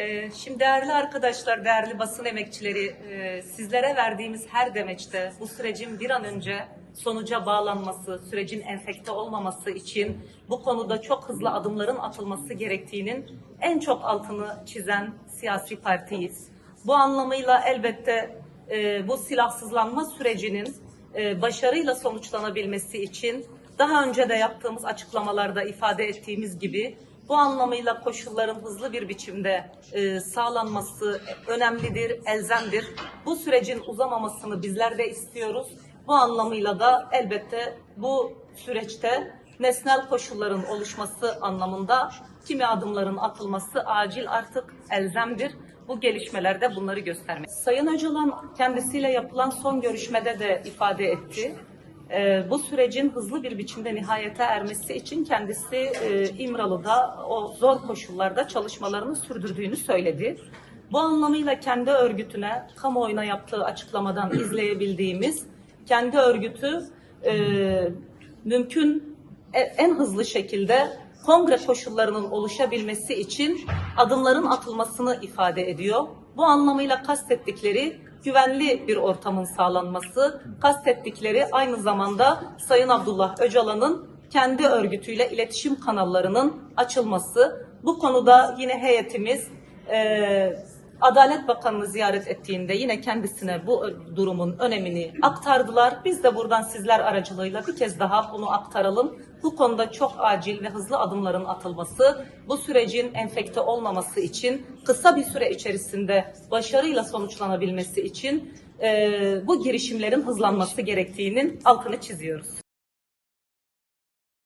Ee, Şimdi değerli arkadaşlar, değerli basın emekçileri, e, sizlere verdiğimiz her demeçte bu sürecin bir an önce sonuca bağlanması, sürecin enfekte olmaması için bu konuda çok hızlı adımların atılması gerektiğinin en çok altını çizen siyasi partiyiz. Bu anlamıyla elbette e, bu silahsızlanma sürecinin e, başarıyla sonuçlanabilmesi için daha önce de yaptığımız açıklamalarda ifade ettiğimiz gibi bu anlamıyla koşulların hızlı bir biçimde e, sağlanması önemlidir, elzemdir. Bu sürecin uzamamasını bizler de istiyoruz. Bu anlamıyla da elbette bu süreçte nesnel koşulların oluşması anlamında kimi adımların atılması acil artık elzemdir. Bu gelişmelerde bunları göstermek. Sayın Öcalan kendisiyle yapılan son görüşmede de ifade etti. Ee, bu sürecin hızlı bir biçimde nihayete ermesi için kendisi e, İmralı'da o zor koşullarda çalışmalarını sürdürdüğünü söyledi. Bu anlamıyla kendi örgütüne, kamuoyuna yaptığı açıklamadan izleyebildiğimiz kendi örgütü e, mümkün e- en hızlı şekilde kongre koşullarının oluşabilmesi için adımların atılmasını ifade ediyor. Bu anlamıyla kastettikleri güvenli bir ortamın sağlanması, kastettikleri aynı zamanda Sayın Abdullah Öcalan'ın kendi örgütüyle iletişim kanallarının açılması. Bu konuda yine heyetimiz Adalet Bakanı'nı ziyaret ettiğinde yine kendisine bu durumun önemini aktardılar. Biz de buradan sizler aracılığıyla bir kez daha bunu aktaralım. Bu konuda çok acil ve hızlı adımların atılması, bu sürecin enfekte olmaması için kısa bir süre içerisinde başarıyla sonuçlanabilmesi için eee, bu girişimlerin hızlanması gerektiğinin altını çiziyoruz.